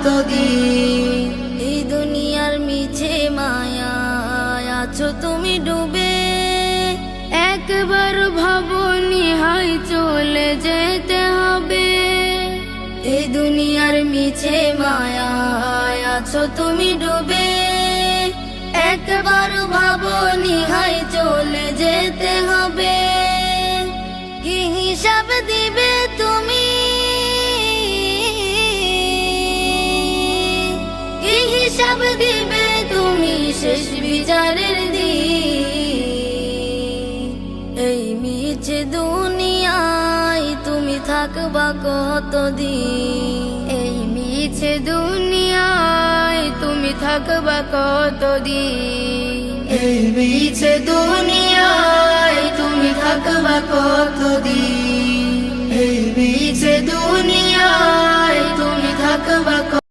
কতদিন এই দুনিয়ার মিছে মায়া আছো তুমি ডুবে? একবার ভাবনি হাই চলে যেতে হবে। এই দুনিয়ার মিছে মায়া আছো তুমি ডুবে? একবার ভাবনি হাই চলে যেতে হবে। কি হিসাব দিবে হিসাব দিবে তুমি শেষ বিচারের দিন। এই মিছে দুনিয়ায় তুমি থাকবা কতদিন? এই মিছে দুনিয়ায় তুমি থাকবা কতদিন? এই মিছে দুনিয়ায়